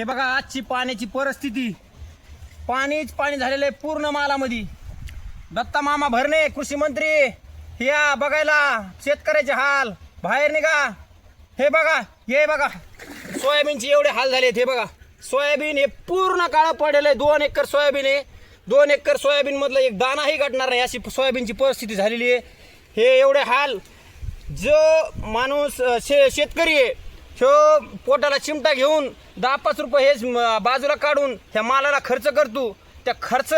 हे बघा आजची पाण्याची परिस्थिती. पाणीच पाणी झालेलं आहे पूर्ण मालामध्ये. दत्ता मामा भरणे कृषी मंत्री या बघायला शेतकऱ्याचे हाल. बाहेर निघा. हे बघा हे बघा. सोयाबीनचे एवढे हाल झालेत हे बघा. सोयाबीन हे पूर्ण काळं पडलेलं आहे. दोन एकर सोयाबीन आहे. दोन एकर सोयाबीनमधलं एक दानाही घटणार नाही. अशी सोयाबीनची परिस्थिती झालेली आहे. हे एवढे हाल. जो माणूस शे शेतकरी आहे ह्यो पोटाला चिमटा घेऊन दहा पाच रुपये हेच बाजूला काढून ह्या मालाला खर्च करतो त्या खर्च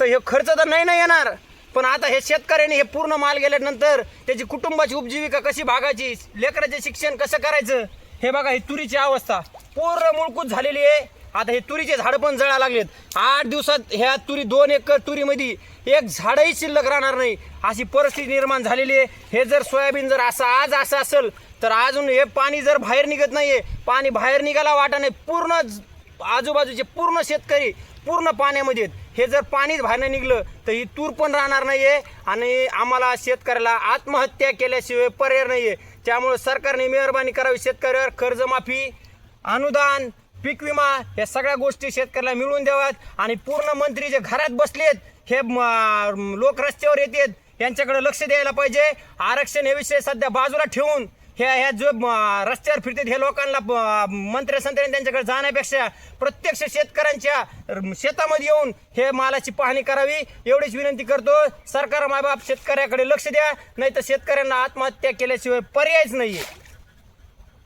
तर हे खर्च तर नाही ना येणार. पण आता हे शेतकऱ्याने हे पूर्ण माल गेल्यानंतर त्याची कुटुंबाची उपजीविका कशी भागायची लेकराचे शिक्षण कसं करायचं हे बघा ही तुरीची अवस्था. पूर्ण मुळकूत झालेली आहे. आता हे तुरीचे झाडं पण जळायला लागलेत. आठ दिवसात ह्या तुरी दोन एकर तुरीमध्ये एक झाडही शिल्लक राहणार नाही. अशी परिस्थिती निर्माण झालेली आहे. हे जर सोयाबीन जर असं आज असं असेल तर अजून हे पाणी जर बाहेर निघत नाही आहे पाणी बाहेर निघायला वाटा नाही. पूर्ण ज- आजूबाजूचे पूर्ण शेतकरी पूर्ण पाण्यामध्ये आहेत. हे जर पाणीच बाहेर निघलं तर ही तूर पण राहणार नाही आहे आणि आम्हाला शेतकऱ्याला आत्महत्या केल्याशिवाय पर्याय नाही आहे त्यामुळे सरकारने मेहरबानी करावी. शेतकऱ्यावर कर्जमाफी अनुदान पीक विमा या सगळ्या गोष्टी शेतकऱ्याला मिळवून द्याव्यात. आणि पूर्ण मंत्री जे घरात बसलेत हे लोक रस्त्यावर येतात यांच्याकडे लक्ष द्यायला पाहिजे. आरक्षण हे विषय सध्या बाजूला ठेवून ह्या ह्या जो रस्त्यावर फिरतात हे लोकांना मंत्र्या संत्र्यांनी त्यांच्याकडे जाण्यापेक्षा प्रत्यक्ष शेतकऱ्यांच्या शेतामध्ये येऊन हे मालाची पाहणी करावी एवढीच विनंती करतो. सरकार मायबाप शेतकऱ्याकडे लक्ष द्या नाही तर शेतकऱ्यांना आत्महत्या केल्याशिवाय पर्यायच नाहीये.